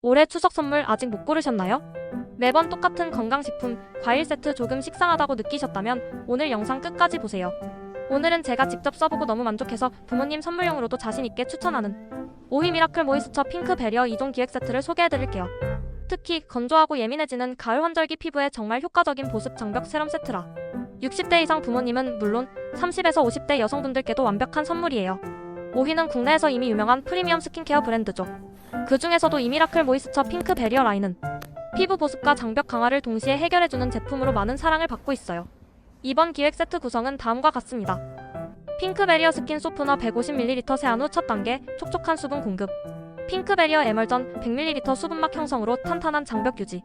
올해 추석 선물 아직 못 고르셨나요? 매번 똑같은 건강식품, 과일 세트 조금 식상하다고 느끼셨다면 오늘 영상 끝까지 보세요. 오늘은 제가 직접 써보고 너무 만족해서 부모님 선물용으로도 자신있게 추천하는 오이 미라클 모이스처 핑크 베리어 2종 기획 세트를 소개해드릴게요. 특히 건조하고 예민해지는 가을 환절기 피부에 정말 효과적인 보습 장벽 세럼 세트라 60대 이상 부모님은 물론 30에서 50대 여성분들께도 완벽한 선물이에요. 오희는 국내에서 이미 유명한 프리미엄 스킨케어 브랜드죠. 그 중에서도 이미라클 모이스처 핑크 베리어 라인은 피부 보습과 장벽 강화를 동시에 해결해주는 제품으로 많은 사랑을 받고 있어요. 이번 기획 세트 구성은 다음과 같습니다. 핑크 베리어 스킨 소프너 150ml 세안 후 첫 단계 촉촉한 수분 공급. 핑크 베리어 에멀전 100ml 수분막 형성으로 탄탄한 장벽 유지.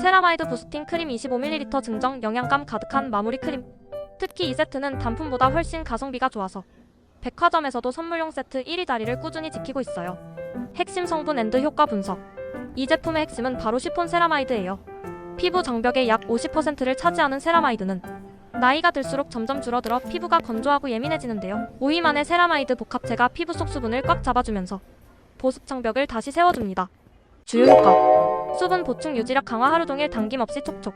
세라마이드 부스팅 크림 25ml 증정 영양감 가득한 마무리 크림. 특히 이 세트는 단품보다 훨씬 가성비가 좋아서 백화점에서도 선물용 세트 1위 자리를 꾸준히 지키고 있어요. 핵심 성분 앤드 효과 분석. 이 제품의 핵심은 바로 시폰 세라마이드예요. 피부 장벽의 약 50%를 차지하는 세라마이드는 나이가 들수록 점점 줄어들어 피부가 건조하고 예민해지는데요. 오이만의 세라마이드 복합체가 피부 속 수분을 꽉 잡아주면서 보습 장벽을 다시 세워줍니다. 주요 효과 수분 보충 유지력 강화 하루 종일 당김없이 촉촉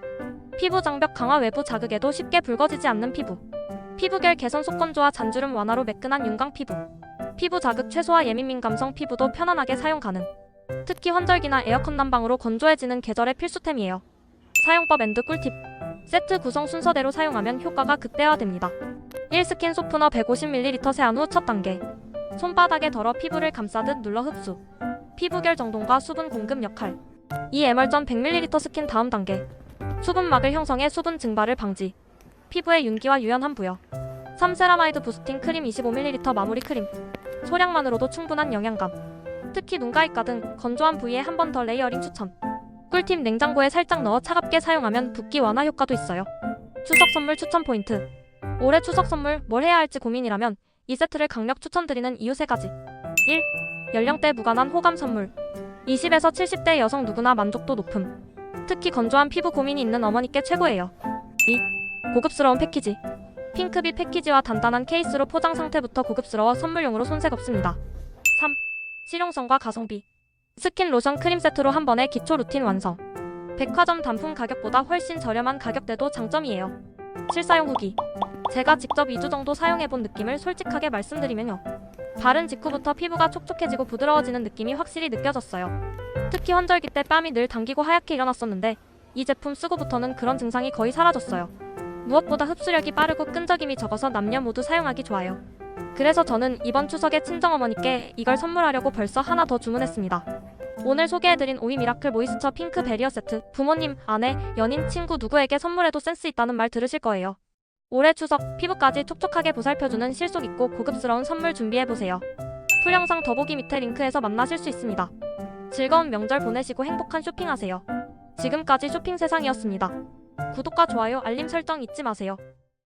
피부 장벽 강화 외부 자극에도 쉽게 붉어지지 않는 피부 피부결 개선 속건조와 잔주름 완화로 매끈한 윤광 피부. 피부 자극 최소화 예민 민감성 피부도 편안하게 사용 가능. 특히 환절기나 에어컨 난방으로 건조해지는 계절의 필수템이에요. 사용법 앤드 꿀팁. 세트 구성 순서대로 사용하면 효과가 극대화됩니다. 1스킨 소프너 150ml 세안 후 첫 단계. 손바닥에 덜어 피부를 감싸듯 눌러 흡수. 피부결 정돈과 수분 공급 역할. 이 에멀전 100ml 스킨 다음 단계. 수분막을 형성해 수분 증발을 방지 피부에 윤기와 유연함 부여. 3세라마이드 부스팅 크림 25ml 마무리 크림. 소량만으로도 충분한 영양감. 특히 눈가입가 등 건조한 부위에 한 번 더 레이어링 추천. 꿀팁 냉장고에 살짝 넣어 차갑게 사용하면 붓기 완화 효과도 있어요. 추석 선물 추천 포인트. 올해 추석 선물 뭘 해야 할지 고민이라면 이 세트를 강력 추천드리는 이유 3가지. 1. 연령대 무관한 호감 선물. 20에서 70대 여성 누구나 만족도 높음. 특히 건조한 피부 고민이 있는 어머니께 최고예요. 2. 고급스러운 패키지. 핑크빛 패키지와 단단한 케이스로 포장 상태부터 고급스러워 선물용으로 손색 없습니다. 3. 실용성과 가성비. 스킨 로션 크림 세트로 한 번에 기초 루틴 완성. 백화점 단품 가격보다 훨씬 저렴한 가격대도 장점이에요. 실사용 후기. 제가 직접 2주 정도 사용해본 느낌을 솔직하게 말씀드리면요. 바른 직후부터 피부가 촉촉해지고 부드러워지는 느낌이 확실히 느껴졌어요. 특히 환절기 때 뺨이 늘 당기고 하얗게 일어났었는데 이 제품 쓰고부터는 그런 증상이 거의 사라졌어요 무엇보다 흡수력이 빠르고 끈적임이 적어서 남녀 모두 사용하기 좋아요 그래서 저는 이번 추석에 친정어머니께 이걸 선물하려고 벌써 하나 더 주문했습니다 오늘 소개해드린 오이 미라클 모이스처 핑크 베리어 세트 부모님, 아내, 연인, 친구 누구에게 선물해도 센스 있다는 말 들으실 거예요 올해 추석 피부까지 촉촉하게 보살펴주는 실속 있고 고급스러운 선물 준비해보세요. 풀 영상 더보기 밑에 링크에서 만나실 수 있습니다. 즐거운 명절 보내시고 행복한 쇼핑하세요. 지금까지 쇼핑 세상이었습니다. 구독과 좋아요, 알림 설정 잊지 마세요.